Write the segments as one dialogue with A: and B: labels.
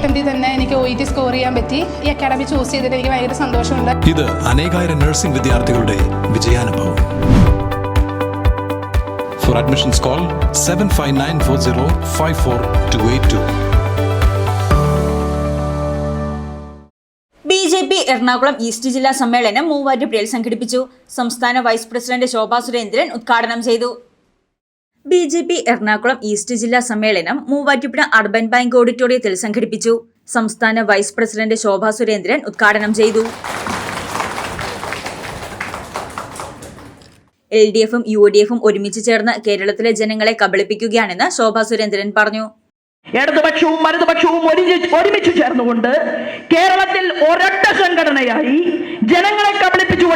A: അറ്റംപ്റ്റിൽ തന്നെ എനിക്ക് O E T score ചെയ്യാൻ പറ്റി. ഈ അക്കാഡമി ചൂസ് ചെയ്തിട്ട് എനിക്ക് ഭയങ്കര സന്തോഷമുണ്ട്.
B: ഇത് അനേകായിരം നഴ്സിംഗ് വിദ്യാർത്ഥികളുടെ വിജയാനുഭവം. For admissions call seven five nine four zero five four two eight two
C: B J P Ernakulam east ജില്ലാ സമ്മേളനം മൂവാറ്റുപുഴയിൽ സംഘടിപ്പിച്ചു. സംസ്ഥാന വൈസ് പ്രസിഡന്റ് ശോഭാ സുരേന്ദ്രൻ ഉദ്ഘാടനം ചെയ്തു. B J P Ernakulam east ജില്ലാ സമ്മേളനം മൂവാറ്റുപുഴ അർബൻ ബാങ്ക് ഓഡിറ്റോറിയത്തിൽ സംഘടിപ്പിച്ചു. സംസ്ഥാന വൈസ് പ്രസിഡന്റ് ശോഭാ സുരേന്ദ്രൻ ഉദ്ഘാടനം ചെയ്തു. എൽ ഡി എഫും യു ഡി എഫും ഒരുമിച്ച് ചേർന്ന് കേരളത്തിലെ ജനങ്ങളെ കബളിപ്പിക്കുകയാണെന്ന് ശോഭാ സുരേന്ദ്രൻ പറഞ്ഞു.
D: ഇടതുപക്ഷവും വലതുപക്ഷവും ഒരുമിച്ച് ചേർന്നുകൊണ്ട് കേരളത്തിൽ ഒരൊറ്റ സംഘടനയായി ജനങ്ങളെ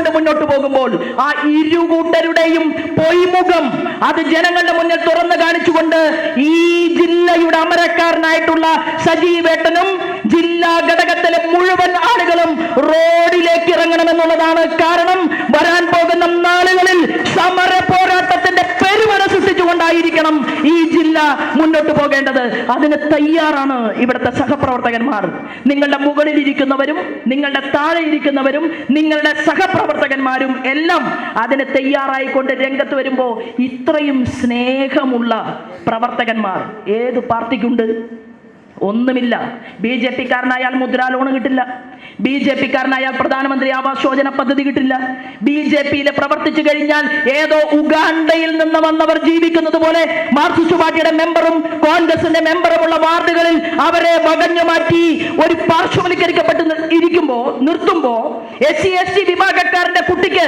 D: കബളിപ്പിച്ചുകൊണ്ട് മുന്നോട്ട് പോകുമ്പോൾ ആ ഇരുകൂട്ടരുടെയും പൊയ്മുഖം അത് ജനങ്ങളുടെ മുന്നിൽ തുറന്നു കാണിച്ചുകൊണ്ട് ഈ ജില്ലയുടെ അമരക്കാരനായിട്ടുള്ള സജീവേട്ടനും ജില്ലാ ഘടകത്തിലെ മുഴുവൻ ആളുകളും റോഡിലേക്ക് ഇറങ്ങണമെന്നുള്ളതാണ് മുന്നോട്ട് പോകേണ്ടത് അതിന് തയ്യാറാണ് ഇവിടുത്തെ സഹപ്രവർത്തകന്മാർ. നിങ്ങളുടെ മുകളിൽ ഇരിക്കുന്നവരും നിങ്ങളുടെ താഴെ ഇരിക്കുന്നവരും നിങ്ങളുടെ സഹപ്രവർത്തകന്മാരും എല്ലാം അതിന് തയ്യാറായിക്കൊണ്ട് രംഗത്ത് വരുമ്പോൾ ഇത്രയും സ്നേഹമുള്ള പ്രവർത്തകന്മാർ ഏത് പാർട്ടിക്കുണ്ട്? ഒന്നുമില്ല. ബി ജെ പിക്കാരനായാൽ മുദ്രാ ലോൺ കിട്ടില്ല. ബി ജെ പിക്കാരനായാൽ പ്രധാനമന്ത്രി ആവാസ് യോജന പദ്ധതി കിട്ടില്ല. ബി ജെ പിയിൽ പ്രവർത്തിച്ചു കഴിഞ്ഞാൽ ഏതോ ഉഗാണ്ടയിൽ നിന്ന് വന്നവർ ജീവിക്കുന്നത് പോലെ മാർക്സിസ്റ്റ് പാർട്ടിയുടെ മെമ്പറും കോൺഗ്രസിന്റെ മെമ്പറുമുള്ള വാർഡുകളിൽ അവരെ വകഞ്ഞു മാറ്റി ഒരു പാർശ്വവൽക്കരിക്കപ്പെട്ട് ഇരിക്കുമ്പോൾ ഇരിക്കുമ്പോ നിർത്തുമ്പോ എസ് സി എസ് ടി വിഭാഗക്കാരന്റെ കുട്ടിക്ക്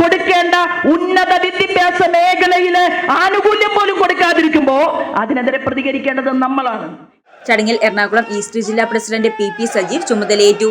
D: കൊടുക്കേണ്ട ഉന്നത വിദ്യാഭ്യാസ മേഖലയിലെ ആനുകൂല്യം പോലും കൊടുക്കാതിരിക്കുമ്പോൾ അതിനെതിരെ പ്രതികരിക്കേണ്ടത് നമ്മളാണ്.
C: ചടങ്ങിൽ എറണാകുളം ഈസ്റ്റ് ജില്ലാ പ്രസിഡന്റ് പി പി സജീവ് ചുമതലയേറ്റു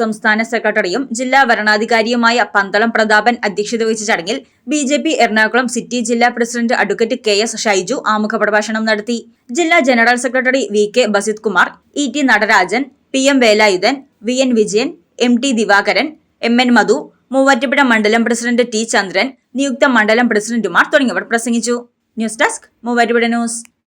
C: സംസ്ഥാന സെക്രട്ടറിയും ജില്ലാ വരണാധികാരിയുമായ പന്തളം പ്രതാപൻ അധ്യക്ഷത വഹിച്ച ചടങ്ങിൽ B J P Ernakulam city ജില്ലാ president advocate K S Shaiju ആമുഖ പ്രഭാഷണം നടത്തി. ജില്ലാ general secretary V K Basith Kumar E T Natarajan P M Velayudhan V N Vijayan M T Divakaran M N Madhu Muvattupuzha മണ്ഡലം president T Chandran നിയുക്ത മണ്ഡലം പ്രസിഡന്റുമാർ തുടങ്ങിയവർ പ്രസംഗിച്ചു. News desk Muvattupuzha news.